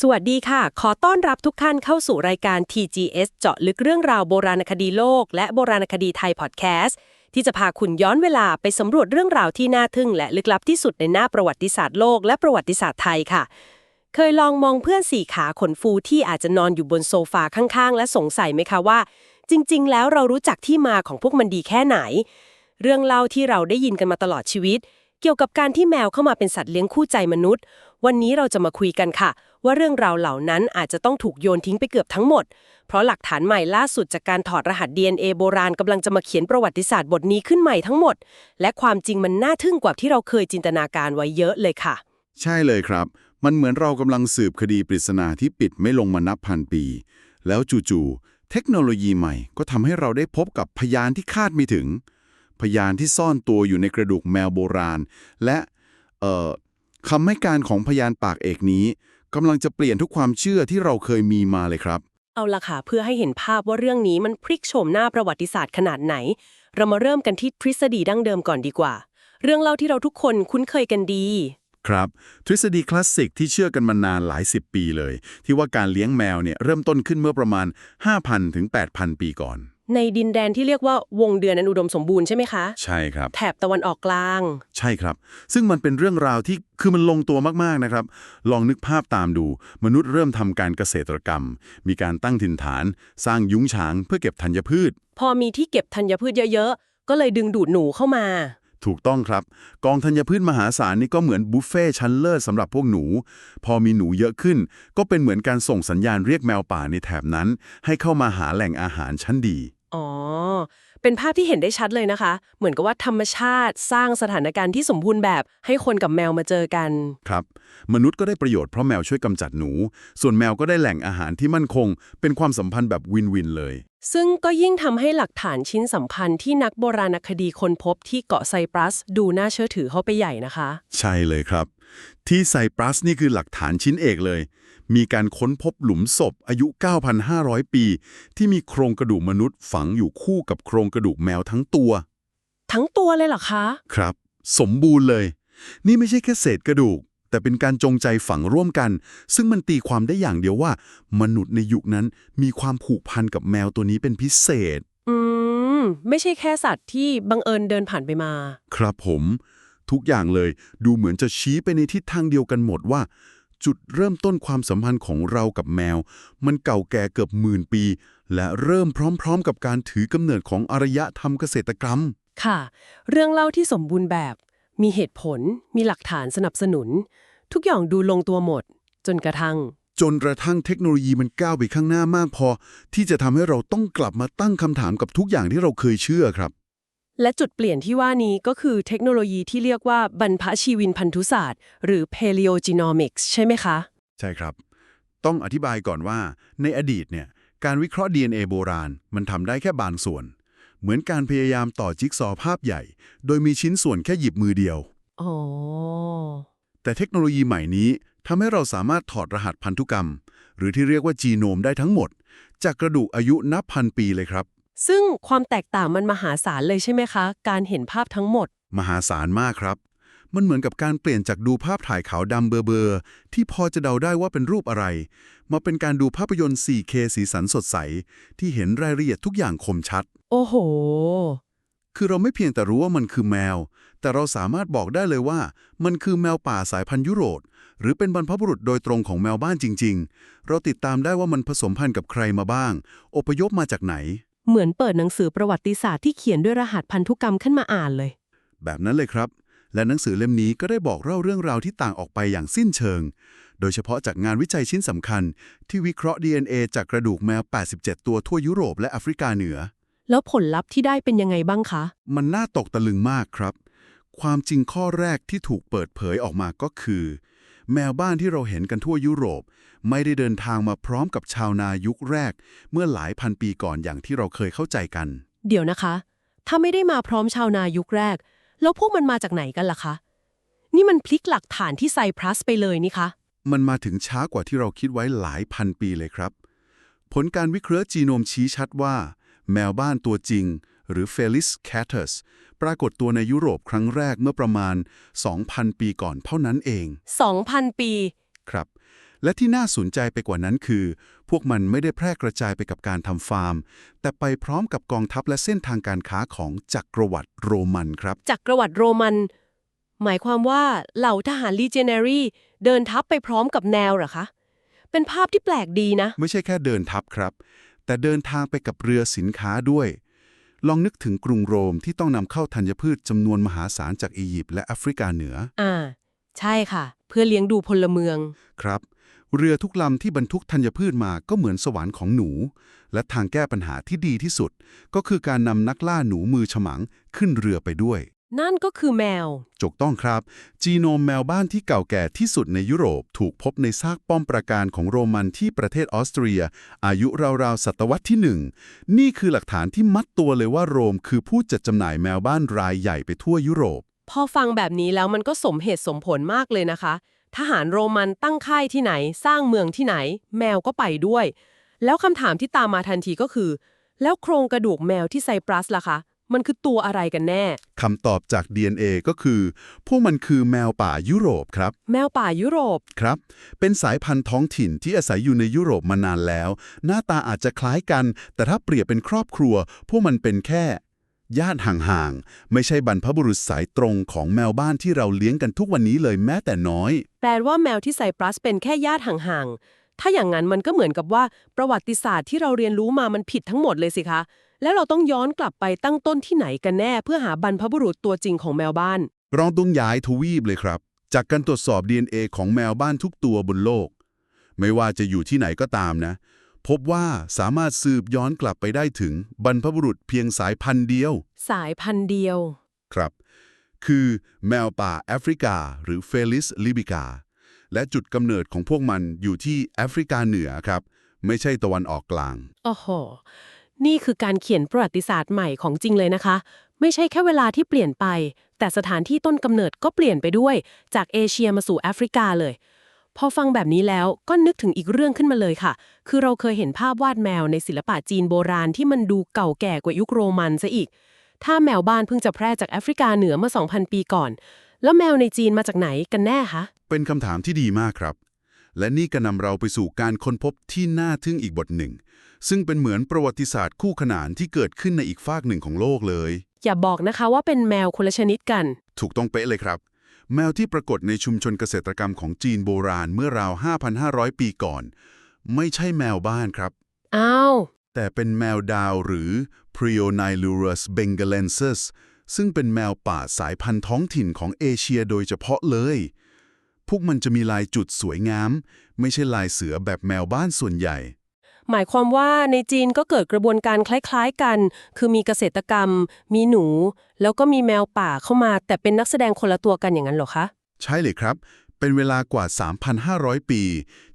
สวัสดีค่ะ ขอต้อนรับทุกท่านเข้าสู่รายการ TGS เจาะลึกเรื่องราวโบราณคดีโลก และโบราณคดีไทยพอดแคสต์ ที่จะพาคุณย้อนเวลาไปสำรวจเรื่องราวที่น่าทึ่ง และลึกลับที่สุดในหน้าประวัติศาสตร์โลกและประวัติศาสตร์ไทยค่ะ เคยลองมองเพื่อนสี่ขาขนฟูที่อาจจะนอนอยู่บนโซฟาข้างๆ และสงสัยไหมคะว่า จริง ๆ แล้วเรารู้จักที่มาของพวกมันดีแค่ไหน เรื่องเล่าที่เราได้ยินกันมาตลอดชีวิต เกี่ยวกับการที่แมวเข้ามาเป็นสัตว์เลี้ยงคู่ใจมนุษย์ วันนี้เราจะมาคุยกันค่ะ ว่าเรื่องราวเหล่านั้นอาจจะต้องถูกโยนทิ้งไปเกือบทั้งหมด เพราะหลักฐานใหม่ล่าสุดจากการถอดรหัส DNA โบราณกำลังจะมาเขียนประวัติศาสตร์บทนี้ขึ้นใหม่ทั้งหมด และความจริงมันน่าทึ่งกว่าที่เราเคยจินตนาการไว้เยอะเลยค่ะ ใช่เลยครับ มันเหมือนเรากำลังสืบคดีปริศนาที่ปิดไม่ลงมานับพันปี แล้วจู่ๆเทคโนโลยีใหม่ก็ทำให้เราได้พบกับพยานที่คาดไม่ถึง พยานที่ซ่อนตัวอยู่ในกระดูกแมวโบราณ และเอ่อคำให้การของพยานปากเอกนี้กำลังจะเปลี่ยนทุกความเชื่อที่เราเคยมีมาเลยครับ เอาละค่ะเพื่อให้เห็นภาพว่าเรื่องนี้มันพลิกโฉมหน้าประวัติศาสตร์ขนาดไหน เรามาเริ่มกันที่ทฤษฎีดั้งเดิมก่อนดีกว่า เรื่องเล่าที่เราทุกคนคุ้นเคยกันดี ครับ ทฤษฎีคลาสสิกที่เชื่อกันมานานหลายสิบปีเลย ที่ว่าการเลี้ยงแมวเนี่ยเริ่มต้นขึ้นเมื่อประมาณ 5,000ถึง8,000 ปีก่อน ในดินแดนที่เรียกว่าวงเดือนอันอุดมสมบูรณ์ใช่ไหมคะ ใช่ครับ แถบตะวันออกกลาง ใช่ครับ ซึ่งมันเป็นเรื่องราวที่คือมันลงตัวมาก ๆ นะครับ ลองนึกภาพตามดู มนุษย์เริ่มทำการเกษตรกรรม มีการตั้งถิ่นฐาน สร้างยุ้งฉางเพื่อเก็บธัญพืช พอมีที่เก็บธัญพืชเยอะ ๆ ก็เลยดึงดูดหนูเข้ามา ถูกต้องครับ กองธัญพืชมหาศาลนี่ก็เหมือนบุฟเฟ่ชั้นเลิศสำหรับพวกหนู พอมีหนูเยอะขึ้น ก็เป็นเหมือนการส่งสัญญาณเรียกแมวป่าในแถบนั้น ให้เข้ามาหาแหล่งอาหารชั้นดี อ๋อ เป็นภาพที่เห็นได้ชัดเลยนะคะ เหมือนกับว่าธรรมชาติสร้างสถานการณ์ที่สมบูรณ์แบบ ให้คนกับแมวมาเจอกัน ครับ มนุษย์ก็ได้ประโยชน์เพราะแมวช่วยกำจัดหนู ส่วนแมวก็ได้แหล่งอาหารที่มั่นคง เป็นความสัมพันธ์แบบวินวินเลย ซึ่งก็ยิ่งทำให้หลักฐานชิ้นสำคัญที่นักโบราณคดีค้นพบที่เกาะไซปรัส ดูน่าเชื่อถือเข้าไปใหญ่นะคะ ใช่เลยครับ ที่ไซปรัสนี่คือหลักฐานชิ้นเอกเลย มีการค้นพบหลุมศพอายุ 9,500 ปี ที่มีโครงกระดูกมนุษย์ฝังอยู่คู่กับโครงกระดูกแมวทั้งตัว ทั้งตัวเลยเหรอคะ ครับ สมบูรณ์เลย นี่ไม่ใช่แค่เศษกระดูก แต่เป็นการจงใจฝังร่วมกัน ซึ่งมันตีความได้อย่างเดียวว่า มนุษย์ในยุคนั้นมีความผูกพันกับแมวตัวนี้เป็นพิเศษ อืม ไม่ใช่แค่สัตว์ที่บังเอิญเดินผ่านไปมา ครับผม ทุกอย่างเลยดูเหมือนจะชี้ไปในทิศทางเดียวกันหมดว่า จุดเริ่มต้นความสัมพันธ์ของเรากับแมว มันเก่าแก่เกือบหมื่นปี และเริ่มพร้อม ๆ กับการถือกำเนิดของอารยธรรมเกษตรกรรม ค่ะ เรื่องเล่าที่สมบูรณ์แบบ มีเหตุผล มีหลักฐานสนับสนุน ทุกอย่างดูลงตัวหมด จนกระทั่ง จนกระทั่งเทคโนโลยีมันก้าวไปข้างหน้ามากพอ ที่จะทำให้เราต้องกลับมาตั้งคำถามกับทุกอย่างที่เราเคยเชื่อครับ และจุดเปลี่ยนที่ว่านี้ก็คือเทคโนโลยีที่เรียกว่าบรรพชีวินพันธุศาสตร์ หรือ paleogenomics ใช่ไหมคะ ใช่ครับ ต้องอธิบายก่อนว่าในอดีตเนี่ยการวิเคราะห์ DNA โบราณ มันทำได้แค่บางส่วน เหมือนการพยายามต่อจิ๊กซอว์ภาพใหญ่ โดยมีชิ้นส่วนแค่หยิบมือเดียว อ๋อ แต่เทคโนโลยีใหม่นี้ทำให้เราสามารถถอดรหัสพันธุกรรม หรือที่เรียกว่าจีโนมได้ทั้งหมด จากกระดูกอายุนับพันปีเลยครับ ซึ่งความแตกต่างมันมหาศาลเลยใช่ไหมคะ การเห็นภาพทั้งหมด มหาศาลมากครับ มันเหมือนกับการเปลี่ยนจากดูภาพถ่ายขาวดำเบลอๆที่พอจะเดาได้ว่าเป็นรูปอะไร มาเป็นการดูภาพยนตร์ 4K สีสันสดใส ที่เห็นรายละเอียดทุกอย่างคมชัด โอ้โห คือเราไม่เพียงแต่รู้ว่ามันคือแมว แต่เราสามารถบอกได้เลยว่า มันคือแมวป่าสายพันธุ์ยุโรปหรือเป็นบรรพบุรุษโดยตรงของแมวบ้านจริง ๆ เราติดตามได้ว่ามันผสมพันธุ์กับใครมาบ้าง อพยพมาจากไหน เหมือนเปิดหนังสือประวัติศาสตร์ที่เขียนด้วยรหัสพันธุกรรมขึ้นมาอ่านเลย แบบนั้นเลยครับ และหนังสือเล่มนี้ก็ได้บอกเล่าเรื่องราวที่ต่างออกไปอย่างสิ้นเชิง โดยเฉพาะจากงานวิจัยชิ้นสำคัญ ที่วิเคราะห์ DNA จากกระดูกแมว 87 ตัวทั่วยุโรปและแอฟริกาเหนือ แล้วผลลัพธ์ที่ได้เป็นยังไงบ้างคะ มันน่าตกตะลึงมากครับ ความจริงข้อแรกที่ถูกเปิดเผยออกมาก็คือ แมวบ้านที่เราเห็นกันทั่วยุโรป ไม่ได้เดินทางมาพร้อมกับชาวนายุคแรก เมื่อหลายพันปีก่อนอย่างที่เราเคยเข้าใจกัน เดี๋ยวนะคะ ถ้าไม่ได้มาพร้อมชาวนายุคแรก แล้วพวกมันมาจากไหนกันล่ะคะ นี่มันพลิกหลักฐานที่ไซพรัสไปเลยนี่คะ มันมาถึงช้ากว่าที่เราคิดไว้หลายพันปีเลยครับ ผลการวิเคราะห์จีโนมชี้ชัดว่า แมวบ้านตัวจริง หรือ Felis catus ปรากฏตัวในยุโรปครั้งแรกเมื่อประมาณ 2,000 ปีก่อนเท่านั้นเอง 2,000 ปี ครับ และที่น่าสนใจไปกว่านั้นคือ พวกมันไม่ได้แพร่กระจายไปกับการทำฟาร์ม แต่ไปพร้อมกับกองทัพและเส้นทางการค้าของจักรวรรดิโรมันครับจากประวัติโรมัน หมายความว่าเหล่าทหารลีเจเนรีเดินทัพไปพร้อมกับแนวเหรอคะ เป็นภาพที่แปลกดีนะ ไม่ใช่แค่เดินทัพครับ แต่เดินทางไปกับเรือสินค้าด้วย ลองนึกถึงกรุงโรมที่ต้องนำเข้าธัญพืชจำนวนมหาศาลจากอียิปต์และแอฟริกาเหนือ อ่า ใช่ค่ะ เพื่อเลี้ยงดูพลเมือง ครับ เรือทุกลำที่บรรทุกธัญพืชมาก็เหมือนสวรรค์ของหนู และทางแก้ปัญหาที่ดีที่สุด ก็คือการนำนักล่าหนูมือฉมังขึ้นเรือไปด้วย นั่นก็คือแมวจกต้องครับ จีโนมแมวบ้านที่เก่าแก่ที่สุดในยุโรปถูกพบในซากป้อมปราการของโรมันที่ประเทศออสเตรีย อายุราวๆศตวรรษที่หนึ่งนี่คือหลักฐานที่มัดตัวเลยว่าโรมคือผู้จัดจำหน่ายแมวบ้านรายใหญ่ไปทั่วยุโรป พอฟังแบบนี้แล้วมันก็สมเหตุสมผลมากเลยนะคะ ทหารโรมันตั้งค่ายที่ไหน สร้างเมืองที่ไหน แมวก็ไปด้วย แล้วคำถามที่ตามมาทันทีก็คือ แล้วโครงกระดูกแมวที่ไซปรัสล่ะคะ มันคือตัวอะไรกันแน่คำตอบจาก DNA ก็คือ พวกมันคือแมวป่ายุโรปครับ แมวป่ายุโรป ครับ เป็นสายพันธุ์ท้องถิ่นที่อาศัยอยู่ในยุโรปมานานแล้ว หน้าตาอาจจะคล้ายกัน แต่ถ้าเปรียบเป็นครอบครัว พวกมันเป็นแค่ ญาติห่างๆ ไม่ใช่บรรพบุรุษสายตรงของแมวบ้านที่เราเลี้ยงกันทุกวันนี้เลยแม้แต่น้อย แปลว่าแมวที่ไซปรัสเป็นแค่ญาติห่างๆ ถ้าอย่างนั้นมันก็เหมือนกับว่าประวัติศาสตร์ที่เราเรียนรู้มามันผิดทั้งหมดเลยสิคะ แล้วเราต้องย้อนกลับไปตั้งต้นที่ไหนกันแน่ เพื่อหาบรรพบุรุษตัวจริงของแมวบ้านลองต้องย้ายทวีปเลยครับ จากการตรวจสอบ DNA ของแมวบ้านทุกตัวบนโลก ไม่ว่าจะอยู่ที่ไหนก็ตามนะ พบว่าสามารถสืบย้อนกลับไปได้ถึงบรรพบุรุษเพียงสายพันธุ์เดียว สายพันธุ์เดียว ครับ คือแมวป่าแอฟริกา หรือเฟลิสลิบิกา และจุดกำเนิดของพวกมันอยู่ที่แอฟริกาเหนือครับ ไม่ใช่ตะวันออกกลางโอ้โห นี่คือการเขียนประวัติศาสตร์ใหม่ของจริงเลยนะคะ ไม่ใช่แค่เวลาที่เปลี่ยนไป แต่สถานที่ต้นกำเนิดก็เปลี่ยนไปด้วย จากเอเชียมาสู่แอฟริกาเลย พอฟังแบบนี้แล้วก็นึกถึงอีกเรื่องขึ้นมาเลยค่ะ คือเราเคยเห็นภาพวาดแมวในศิลปะจีนโบราณที่มันดูเก่าแก่กว่ายุคโรมันซะอีก ถ้าแมวบ้านเพิ่งจะแพร่จากแอฟริกาเหนือเมื่อ 2,000 ปีก่อน แล้วแมวในจีนมาจากไหนกันแน่คะ เป็นคำถามที่ดีมากครับ และนี่ก็นำเราไปสู่การค้นพบที่น่าทึ่งอีกบทหนึ่ง ซึ่งเป็นเหมือนประวัติศาสตร์คู่ขนานที่เกิดขึ้นในอีกฟากหนึ่งของโลกเลย อย่าบอกนะคะว่าเป็นแมวคนละชนิดกัน ถูกต้องเป๊ะเลยครับ แมวที่ปรากฏในชุมชนเกษตรกรรมของจีนโบราณเมื่อราว 5,500 ปีก่อน ไม่ใช่แมวบ้านครับ อ้าว แต่เป็นแมวดาวหรือ Prionilurus bengalensis ซึ่งเป็นแมวป่าสายพันธุ์ท้องถิ่นของเอเชียโดยเฉพาะเลย พวกมันจะมีลายจุดสวยงาม ไม่ใช่ลายเสือแบบแมวบ้านส่วนใหญ่ หมายความว่าในจีนก็เกิดกระบวนการคล้ายๆกัน คือมีเกษตรกรรม มีหนู แล้วก็มีแมวป่าเข้ามา แต่เป็นนักแสดงคนละตัวกันอย่างนั้นเหรอคะ ใช่เลยครับ เป็นเวลากว่า 3,500 ปี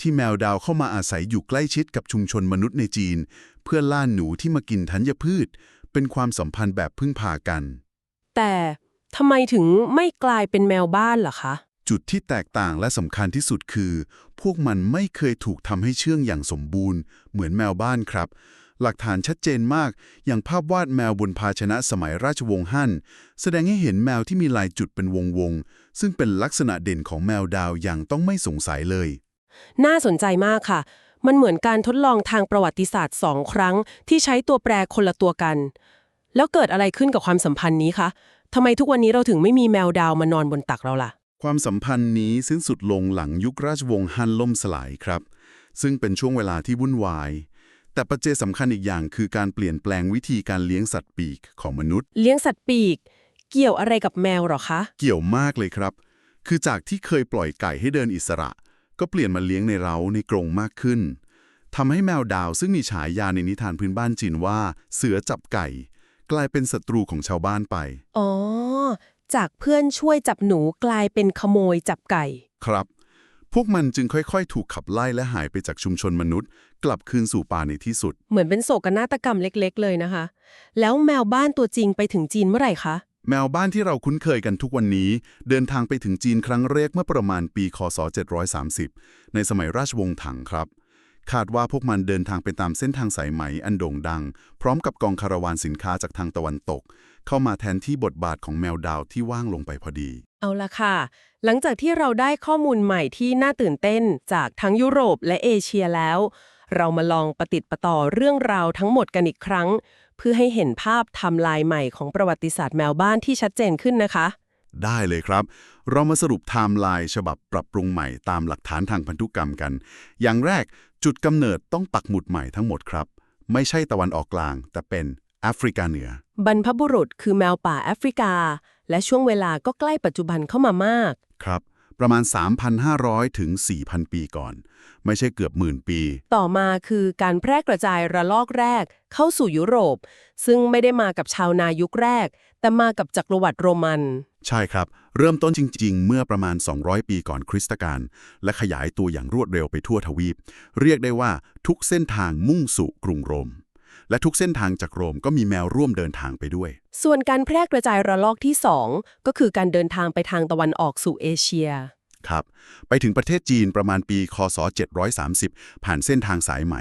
ที่แมวดาวเข้ามาอาศัยอยู่ใกล้ชิดกับชุมชนมนุษย์ในจีน เพื่อล่าหนูที่มากินธัญพืช เป็นความสัมพันธ์แบบพึ่งพากัน แต่ทำไมถึงไม่กลายเป็นแมวบ้านล่ะคะ จุดที่แตกต่างและสำคัญที่สุดคือ พวกมันไม่เคยถูกทำให้เชื่องอย่างสมบูรณ์ เหมือนแมวบ้านครับ หลักฐานชัดเจนมาก อย่างภาพวาดแมวบนภาชนะสมัยราชวงศ์ฮั่น แสดงให้เห็นแมวที่มีลายจุดเป็นวงวงๆซึ่งเป็นลักษณะเด่นของแมวดาวอย่างต้องไม่สงสัยเลย น่าสนใจมากค่ะ มันเหมือนการทดลองทางประวัติศาสตร์สองครั้ง ที่ใช้ตัวแปรคนละตัวกัน แล้วเกิดอะไรขึ้นกับความสัมพันธ์นี้คะทำไมทุกวันนี้เราถึงไม่มีแมวดาวมานอนบนตักเราล่ะ ความสัมพันธ์นี้สิ้นสุดลงหลังยุคราชวงศ์ฮั่นล่มสลายครับ ซึ่งเป็นช่วงเวลาที่วุ่นวาย แต่ปัจเจกสำคัญอีกอย่างคือการเปลี่ยนแปลงวิธีการเลี้ยงสัตว์ปีกของมนุษย์ เลี้ยงสัตว์ปีก เกี่ยวอะไรกับแมวเหรอคะ เกี่ยวมากเลยครับ คือจากที่เคยปล่อยไก่ให้เดินอิสระ ก็เปลี่ยนมาเลี้ยงในเร้าในกรงมากขึ้นทำให้แมวดาวซึ่งมีฉายาในนิทานพื้นบ้านจีนว่า เสือจับไก่ กลายเป็นศัตรูของชาวบ้านไป อ๋อ จากเพื่อนช่วยจับหนูกลายเป็นขโมยจับไก่ ครับ พวกมันจึงค่อยๆ ถูกขับไล่และหายไปจากชุมชนมนุษย์ กลับคืนสู่ป่าในที่สุด เหมือนเป็นโศกนาฏกรรมเล็กๆ เลยนะคะ แล้วแมวบ้านตัวจริงไปถึงจีนเมื่อไหร่คะ แมวบ้านที่เราคุ้นเคยกันทุกวันนี้ เดินทางไปถึงจีนครั้งแรกเมื่อประมาณปี คศ 730 ในสมัยราชวงศ์ถังครับ คาดว่าพวกมันเดินทางไปตามเส้นทางสายไหมอันโด่งดัง พร้อมกับกองคาราวานสินค้าจากทางตะวันตก เข้ามาแทนที่บทบาทของแมวดาวที่ว่างลงไปพอดี เอาละค่ะ หลังจากที่เราได้ข้อมูลใหม่ที่น่าตื่นเต้นจากทั้งยุโรปและเอเชียแล้ว เรามาลองประติดประต่อเรื่องราวทั้งหมดกันอีกครั้ง เพื่อให้เห็นภาพไทำลายใหม่ของประวัติศาสตร์แมวบ้านที่ชัดเจนขึ้นนะคะได้เลยครับ เรามาสรุปไทม์ไลน์ฉบับปรับปรุงใหม่ตามหลักฐานทางพันธุกรรมกัน อย่างแรก จุดกำเนิดต้องปักหมุดใหม่ทั้งหมดครับ ไม่ใช่ตะวันออกกลาง แต่เป็นแอฟริกาเหนือ บรรพบุรุษคือแมวป่าแอฟริกา และช่วงเวลาก็ใกล้ปัจจุบันเข้ามามาก ครับ ประมาณ 3,500 ถึง 4,000 ปีก่อน ไม่ใช่เกือบหมื่นปี ต่อมาคือการแพร่กระจายระลอกแรก เข้าสู่ยุโรป ซึ่งไม่ได้มากับชาวนายุคแรก แต่มากับจักรวรรดิโรมัน ใช่ครับ เริ่มต้นจริง ๆ เมื่อประมาณ 200 ปีก่อนคริสตกาลและขยายตัวอย่างรวดเร็วไปทั่วทวีป เรียกได้ว่าทุกเส้นทางมุ่งสู่กรุงโรม และทุกเส้นทางจากโรมก็มีแมวร่วมเดินทางไปด้วย ส่วนการแพร่กระจายระลอกที่ 2 ก็คือการเดินทางไปทางตะวันออกสู่เอเชียครับไปถึงประเทศจีนประมาณปี คศ 730 ผ่านเส้นทางสายไหม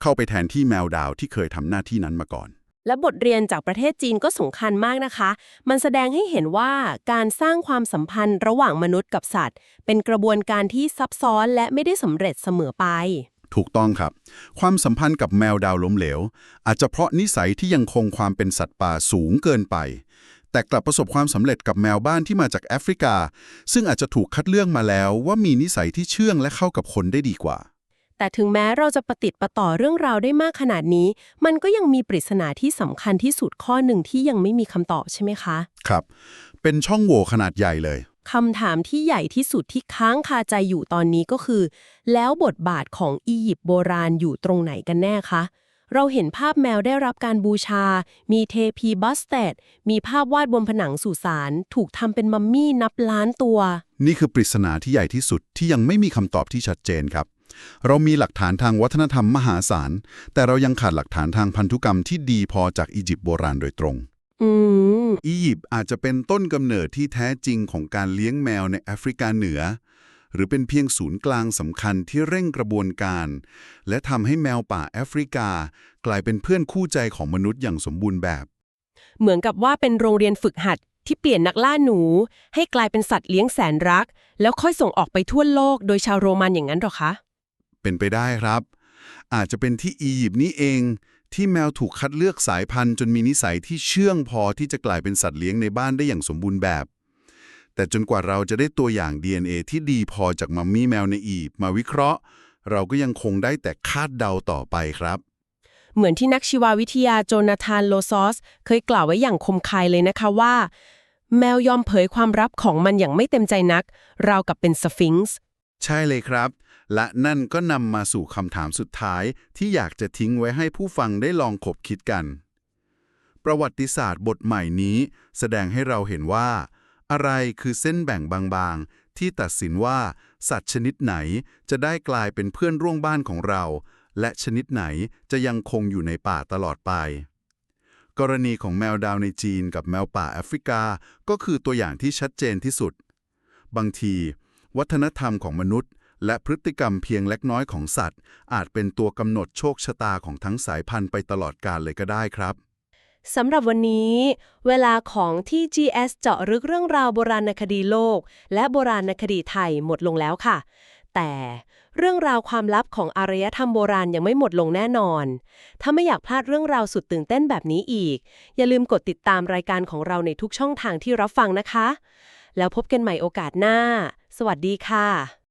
เข้าไปแทนที่แมวดาวที่เคยทำหน้าที่นั้นมาก่อน และบทเรียนจากประเทศจีนก็สำคัญมากนะคะ มันแสดงให้เห็นว่าการสร้างความสัมพันธ์ระหว่างมนุษย์กับสัตว์ เป็นกระบวนการที่ซับซ้อนและไม่ได้สำเร็จเสมอไปถูกต้องครับ ความสัมพันธ์กับแมวดาวล้มเหลว อาจจะเพราะนิสัยที่ยังคงความเป็นสัตว์ป่าสูงเกินไป แต่กลับประสบความสำเร็จกับแมวบ้านที่มาจากแอฟริกา ซึ่งอาจจะถูกคัดเลือกมาแล้วว่ามีนิสัยที่เชื่องและเข้ากับคนได้ดีกว่า แต่ถึงแม้เราจะประติดประต่อเรื่องราวได้มากขนาดนี้ มันก็ยังมีปริศนาที่สำคัญที่สุดข้อหนึ่งที่ยังไม่มีคำตอบใช่ไหมคะ ครับ เป็นช่องโหว่ขนาดใหญ่เลยคำถามที่ใหญ่ที่สุดที่ค้างคาใจอยู่ตอนนี้ก็คือ แล้วบทบาทของอียิปต์โบราณอยู่ตรงไหนกันแน่คะ เราเห็นภาพแมวได้รับการบูชา มีเทพีบัสเตดมีภาพวาดบนผนังสุสาน ถูกทำเป็นมัมมี่นับล้านตัว นี่คือปริศนาที่ใหญ่ที่สุดที่ยังไม่มีคำตอบที่ชัดเจนครับ เรามีหลักฐานทางวัฒนธรรมมหาศาล แต่เรายังขาดหลักฐานทางพันธุกรรมที่ดีพอจากอียิปต์โบราณโดยตรงอืมอียิปต์อาจจะเป็นต้นกำเนิดที่แท้จริงของการเลี้ยงแมวในแอฟริกาเหนือ หรือเป็นเพียงศูนย์กลางสำคัญที่เร่งกระบวนการ และทำให้แมวป่าแอฟริกา กลายเป็นเพื่อนคู่ใจของมนุษย์อย่างสมบูรณ์แบบ เหมือนกับว่าเป็นโรงเรียนฝึกหัดที่เปลี่ยนนักล่าหนู ให้กลายเป็นสัตว์เลี้ยงแสนรัก แล้วค่อยส่งออกไปทั่วโลกโดยชาวโรมันอย่างนั้นหรอคะ เป็นไปได้ครับ อาจจะเป็นที่อียิปต์นี้เอง ที่แมวถูกคัดเลือกสายพันธุ์จนมีนิสัยที่เชื่องพอที่จะกลายเป็นสัตว์เลี้ยงในบ้านได้อย่างสมบูรณ์แบบ แต่จนกว่าเราจะได้ตัวอย่าง DNA ที่ดีพอจากมัมมี่แมวในอียิปต์มาวิเคราะห์ เราก็ยังคงได้แต่คาดเดาต่อไปครับ เหมือนที่นักชีววิทยาโจนาธานโลซอส เคยกล่าวไว้อย่างคมคายเลยนะคะว่า แมวยอมเผยความลับของมันอย่างไม่เต็มใจนัก ราวกับเป็นสฟิงซ์ใช่เลยครับ และนั่นก็นำมาสู่คำถามสุดท้ายที่อยากจะทิ้งไว้ให้ผู้ฟังได้ลองคบคิดกัน ประวัติศาสตร์บทใหม่นี้ แสดงให้เราเห็นว่า อะไรคือเส้นแบ่งบางๆ ที่ตัดสินว่า สัตว์ชนิดไหนจะได้กลายเป็นเพื่อนร่วมบ้านของเรา และชนิดไหนจะยังคงอยู่ในป่าตลอดไปกรณีของแมวดาวในจีนกับแมวป่าแอฟริกา ก็คือตัวอย่างที่ชัดเจนที่สุด บางที วัฒนธรรมของมนุษย์ และพฤติกรรมเพียงเล็กน้อยของสัตว์ อาจเป็นตัวกำหนดโชคชะตาของทั้งสายพันธุ์ไปตลอดกาลเลยก็ได้ครับสำหรับวันนี้ เวลาของที่ GS เจาะลึกเรื่องราวโบราณคดีโลก และโบราณคดีไทยหมดลงแล้วค่ะ แต่เรื่องราวความลับของอารยธรรมโบราณยังไม่หมดลงแน่นอน ถ้าไม่อยากพลาดเรื่องราวสุดตื่นเต้นแบบนี้อีก อย่าลืมกดติดตามรายการของเราในทุกช่องทางที่รับฟังนะคะ แล้วพบกันใหม่โอกาสหน้า สวัสดีค่ะ